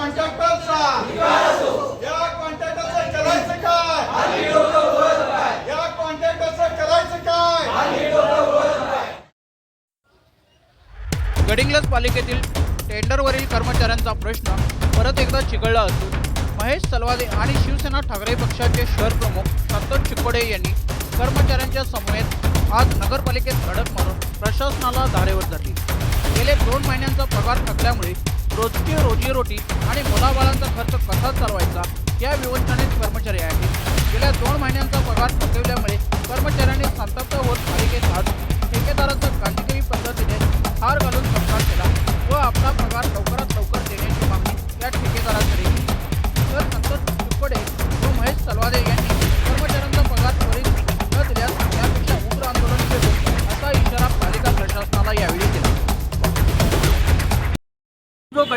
कॉन्ट्रॅक्टरचा. या कॉन्ट्रॅक्टरचं करायचं काय? या कॉन्ट्रॅक्टरचं करायचं काय? गडिंग्लज पालिकेतील टेंडरवरील कर्मचाऱ्यांचा प्रश्न परत एकदा चिघळला असून महेश सलवादे आणि शिवसेना ठाकरे पक्षाचे शहर प्रमुख संतोष चिकोडे यांनी कर्मचाऱ्यांच्या समवेत आज नगरपालिकेत धडक मारून प्रशासनाला धारेवर धरली. गेले दोन महिन्यांचा पगार थकल्यामुळे रोजची रोजीरोटी आणि मुलाबाळांचा खर्च कसा चालवायचा या विवंचनेत कर्मचारी आहेत. गेल्या दोन महिन्यांचा पगार थकवल्यामुळे कर्मचाऱ्यांनी संतप्त होत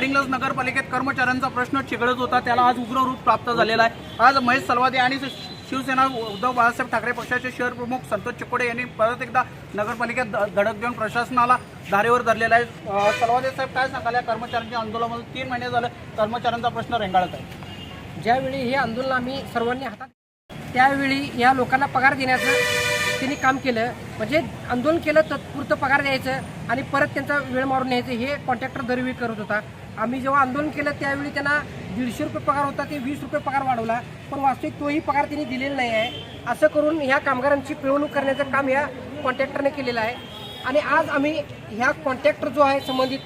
गडिंग्लज नगरपालिकेत कर्मचाऱ्यांचा प्रश्न चिघळत होता. त्याला आज उग्र रूप प्राप्त झालेला आहे. आज महेश सलवादे आणि शिवसेना उद्धव बाळासाहेब ठाकरे पक्षाचे शहर प्रमुख संतोष चिकोडे यांनी परत एकदा नगरपालिकेत धडक देऊन प्रशासनाला धारेवर धरलेला आहे. सलवादे साहेब काय सांगाल? या कर्मचाऱ्यांच्या आंदोलनामध्ये तीन महिने झालं कर्मचाऱ्यांचा प्रश्न रेंगाळत आहे. ज्यावेळी हे आंदोलन आम्ही सर्वांनी हातात त्यावेळी या लोकांना पगार देण्याचं त्यांनी काम केलं. म्हणजे आंदोलन केलं तत्पुरतं पगार द्यायचं आणि परत त्यांचा वेळ मारून न्यायचं हे कॉन्ट्रॅक्टर दरवेळी करत होता. आम्ही जेव्हा आंदोलन केलं त्यावेळी त्यांना दीडशे रुपये पगार होता ते वीस रुपये पगार वाढवला. पण वास्तविक तोही पगार त्यांनी दिलेला नाही आहे. असं करून ह्या कामगारांची पिळवणूक करण्याचं काम ह्या कॉन्ट्रॅक्टरने केलेलं आहे. आणि आज आम्ही ह्या कॉन्ट्रॅक्टर जो आहे संबंधित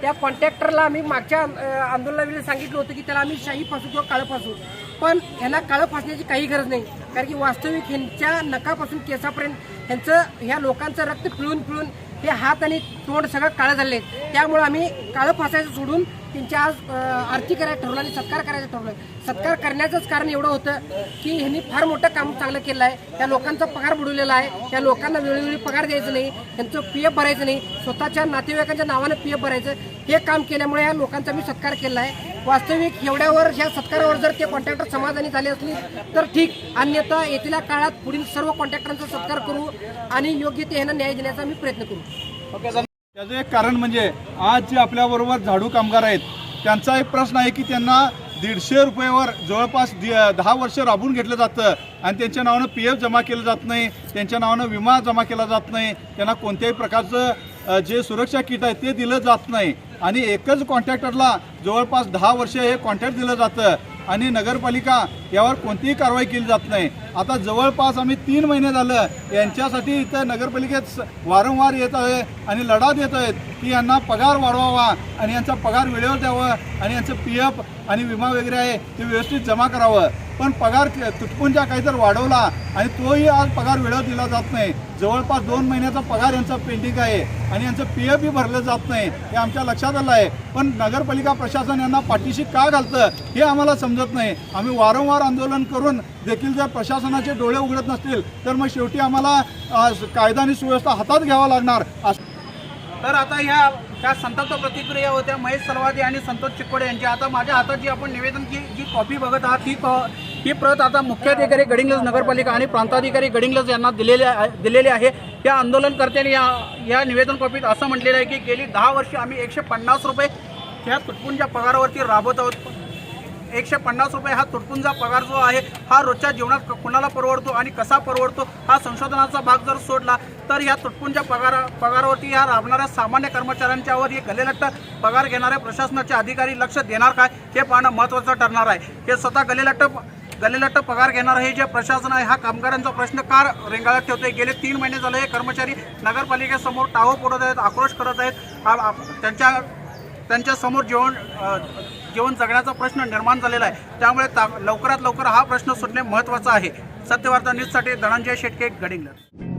त्या कॉन्ट्रॅक्टरला आम्ही मागच्या आंदोलनावेळी सांगितलं होतं की त्याला आम्ही शाही फासू किंवा काळं फासू. पण ह्याला काळं फासण्याची काही गरज नाही. कारण की वास्तविक ह्यांच्या नकापासून केसापर्यंत ह्यांचं ह्या लोकांचं रक्त पिळून पिळून हे हात आणि तोंड सगळं काळं झाले त्यामुळे आम्ही काळं फासायचं सोडून त्यांच्या आज आरती करायचं ठरवलं आणि सत्कार करायचं ठरवलं. सत्कार करण्याचंच कारण एवढं होतं की ह्यांनी फार मोठं काम चांगलं केलं आहे. त्या लोकांचा पगार बुडवलेला आहे. त्या लोकांना वेळोवेळी पगार द्यायचं नाही. त्यांचं पी एफ भरायचं नाही. स्वतःच्या नातेवाईकांच्या नावानं पी एफ भरायचं. हे काम केल्यामुळे या लोकांचा मी सत्कार केला आहे. वास्तविक एवढ्यावर ह्या सत्कारावर जर ते कॉन्ट्रॅक्टर समाधानी झाले असले तर ठीक. अन्यथा येथील काळात पुढील सर्व कॉन्ट्रॅक्टरांचा सत्कार करू आणि योग्य ते ह्यांना न्याय देण्याचा मी प्रयत्न करू. ओके त्याचं एक कारण म्हणजे आज जे आपल्याबरोबर झाडू कामगार आहेत त्यांचा एक प्रश्न आहे की त्यांना दीडशे रुपयावर जवळपास दि दहा वर्ष राबून घेतलं जातं आणि त्यांच्या नावानं पी एफ जमा केलं जात नाही त्यांच्या नावानं विमा जमा केला जात नाही त्यांना कोणत्याही प्रकारचं जे सुरक्षा किट आहे ते दिलं जात नाही. आणि एकच कॉन्ट्रॅक्टरला जवळपास दहा वर्ष हे कॉन्ट्रॅक्ट दिलं जातं आणि नगरपालिका यावर कोणतीही कारवाई केली जात नाही. आता जवळपास आम्ही तीन महिने झालं यांच्यासाठी इथं नगरपालिकेत वारंवार येत आहे आणि लढा देत आहेत की यांना पगार वाढवावा आणि यांचा पगार वेळेवर द्यावं आणि यांचं पी एफ आणि विमा वगैरे आहे ते व्यवस्थित जमा करावं. पण पगार क- काही काहीतरी वाढवला आणि तोही आज पगार वेळेवर दिला जात नाही. जवळपास दोन महिन्याचा पगार यांचा पेंडिंग आहे आणि यांचं पी एफही भरलं जात नाही हे आमच्या लक्षात आलं आहे. पण नगरपालिका प्रशासन यांना पाठीशी का घालतं हे आम्हाला समजत नाही. आम्ही वारंवार आंदोलन करून देखील जर प्रशासनाचे डोळे उघडत नसतील तर मग शेवटी आम्हाला कायदा आणि सुव्यवस्था हातात घ्यावा लागणार. तर आता ह्या त्या संतप्त प्रतिक्रिया होत्या महेश सर्वादी आणि संतोष चिकोडे यांची आता माझ्या हातात जी आपण निवेदन की जी कॉपी बघत आहात ही ही प्रत आता मुख्याधिकारी गडिंग्लज नगरपालिका आणि प्रांताधिकारी गडिंग्लज यांना दिलेली दिलेली आहे. या आंदोलनकर्त्यांनी या या निवेदन कॉपीत असं म्हटलेलं आहे की गेली दहा वर्षे आम्ही एकशे पन्नास रुपये ह्या तुटपुंच्या पगारावरती राबवत आहोत. एकशे पन्नास रुपये हा तुटपुंजा पगार जो आहे हा रोजच्या जीवनात कुणाला परवडतो आणि कसा परवडतो हा संशोधनाचा भाग जर सोडला तर या तुटपुंजा पगारा पगारावरती ह्या राबणाऱ्या सामान्य कर्मचाऱ्यांच्यावर हे गलेलट्ट पगार घेणाऱ्या प्रशासनाचे अधिकारी लक्ष देणार काय हे पाहणं महत्त्वाचं ठरणार आहे. हे स्वतः गलेलट्ट गलेलट्ट पगार घेणार हे जे प्रशासन आहे हा कामगारांचा प्रश्न का रेंगाळत ठेवतोय? गेले तीन महिने झाले हे कर्मचारी नगरपालिकेसमोर टाहो पडत आहेत आक्रोश करत आहेत. त्यांच्या त्यांच्यासमोर जेवण जीवन जगण्याचा प्रश्न निर्माण झालेला आहे. त्यामुळे ता लवकरात लवकर हा प्रश्न सुटणे महत्त्वाचा आहे. सत्यवार्ता न्यूजसाठी धनंजय शेटके गडिंगलर.